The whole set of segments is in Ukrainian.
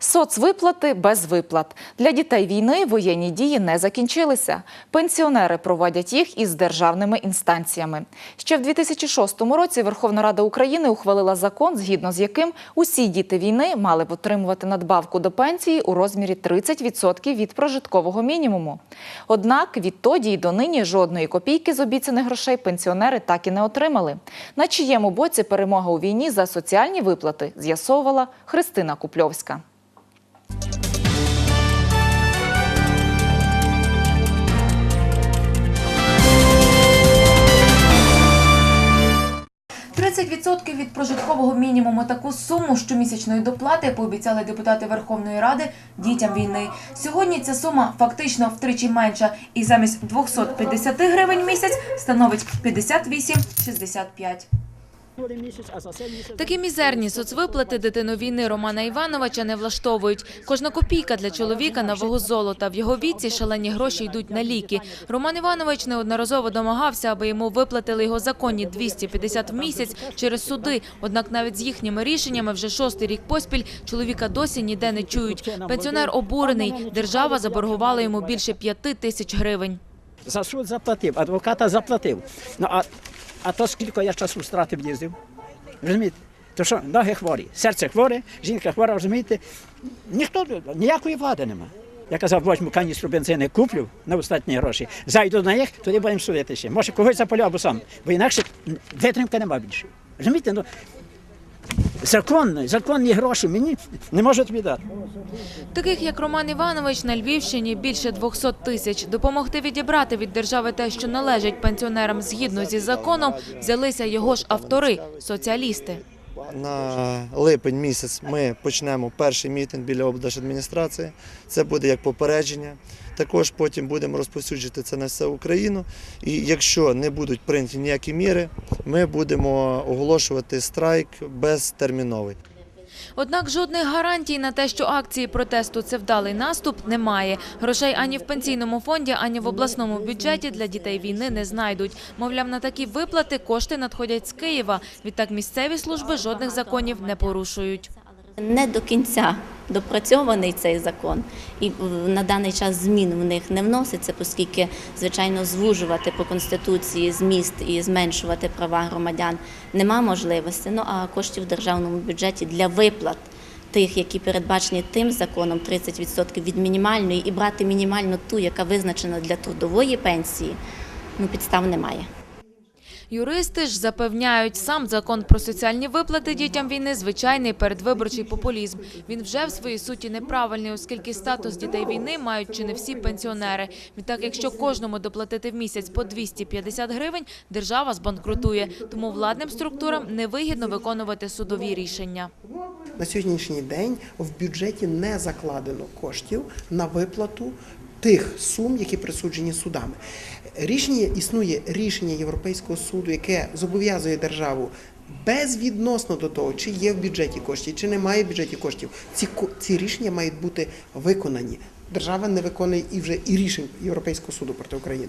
Соцвиплати без виплат для дітей війни воєнні дії не закінчилися. Пенсіонери проводять їх із державними інстанціями. Ще в 2006 році Верховна Рада України ухвалила закон, згідно з яким усі діти війни мали б отримувати надбавку до пенсії у розмірі 30% від прожиткового мінімуму. Однак відтоді й донині жодної копійки з обіцяних грошей пенсіонери так і не отримали. На чиєму боці перемога у війні за соціальні виплати з'ясовувала Христина Купльовська. Відсотків від прожиткового мінімуму таку суму щомісячної доплати пообіцяли депутати Верховної Ради дітям війни. Сьогодні ця сума фактично втричі менша і замість 250 гривень місяць становить 58,65. Такі мізерні соцвиплати дитину війни Романа Івановича не влаштовують. Кожна копійка для чоловіка на вагу золота. В його віці шалені гроші йдуть на ліки. Роман Іванович неодноразово домагався, аби йому виплатили його законні 250 в місяць через суди. Однак навіть з їхніми рішеннями вже шостий рік поспіль чоловіка досі ніде не чують. Пенсіонер обурений. Держава заборгувала йому більше п'яти тисяч гривень. За суд заплатив, адвоката заплатив. Ну, а, а то скільки я часу стратив їздив? Розумієте? То що, ноги хворі, серце хворе, жінка хвора, розумієте? Ніхто, ніякої влади нема. Я казав, возьму каністру бензини, куплю на останні гроші, зайду на них, тоді будемо судитися. Може, когось запалю або сам, бо інакше витримки нема більше. Розумієте? Ну, законні, законні гроші мені не можуть віддати. Таких як Роман Іванович на Львівщині більше 200 тисяч. Допомогти відібрати від держави те, що належить пенсіонерам згідно зі законом, взялися його ж автори соціалісти. На липень місяць ми почнемо перший мітинг біля облдержадміністрації. Це буде як попередження. Також потім будемо розповсюджувати це на всю Україну. І якщо не будуть прийняті ніякі міри, ми будемо оголошувати страйк безтерміновий. Однак жодних гарантій на те, що акції протесту це вдалий наступ, немає. Грошей ані в пенсійному фонді, ані в обласному бюджеті для дітей війни не знайдуть. Мовляв, на такі виплати кошти надходять з Києва. Відтак місцеві служби жодних законів не порушують. Не до кінця допрацьований цей закон, і на даний час змін в них не вноситься, оскільки, звичайно, звужувати по конституції зміст і зменшувати права громадян нема можливості. Ну а коштів в державному бюджеті для виплат тих, які передбачені тим законом, 30% від мінімальної, і брати мінімальну ту, яка визначена для трудової пенсії, ну підстав немає. Юристи ж запевняють, сам закон про соціальні виплати дітям війни звичайний передвиборчий популізм. Він вже в своїй суті неправильний, оскільки статус дітей війни мають чи не всі пенсіонери. Відтак, якщо кожному доплатити в місяць по 250 гривень, держава збанкрутує. Тому владним структурам невигідно виконувати судові рішення. На сьогоднішній день в бюджеті не закладено коштів на виплату тих сум, які присуджені судами. Рішення існує рішення Європейського суду, яке зобов'язує державу. Безвідносно до того, чи є в бюджеті кошти, чи немає в бюджеті коштів, ці ці рішення мають бути виконані. Держава не виконує і вже і рішень Європейського суду проти України.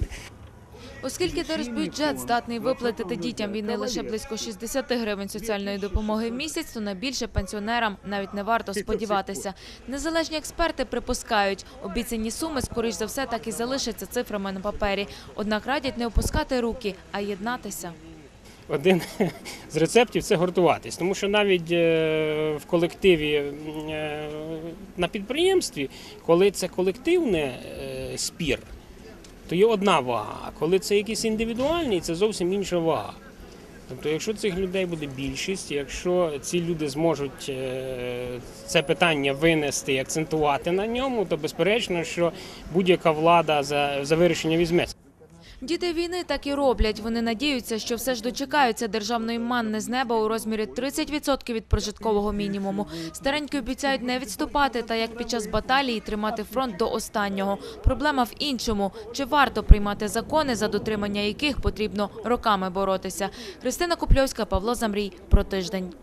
Оскільки держбюджет здатний виплатити дітям війни лише близько 60 гривень соціальної допомоги в місяць, то на більше пенсіонерам навіть не варто сподіватися. Незалежні експерти припускають, обіцяні суми, скоріш за все, так і залишаться цифрами на папері. Однак радять не опускати руки, а єднатися. один з рецептів це гуртуватись, тому що навіть е, в колективі е, на підприємстві, коли це колективний е, спір, то є одна вага. А коли це якийсь індивідуальний, це зовсім інша вага. Тобто, якщо цих людей буде більшість, якщо ці люди зможуть е, це питання винести і акцентувати на ньому, то безперечно, що будь-яка влада за, за вирішення візьметься. Діти війни так і роблять. Вони надіються, що все ж дочекаються державної манни з неба у розмірі 30% від прожиткового мінімуму. Старенькі обіцяють не відступати, та як під час баталії тримати фронт до останнього. Проблема в іншому: чи варто приймати закони, за дотримання яких потрібно роками боротися? Христина Купльовська, Павло Замрій. Про тиждень.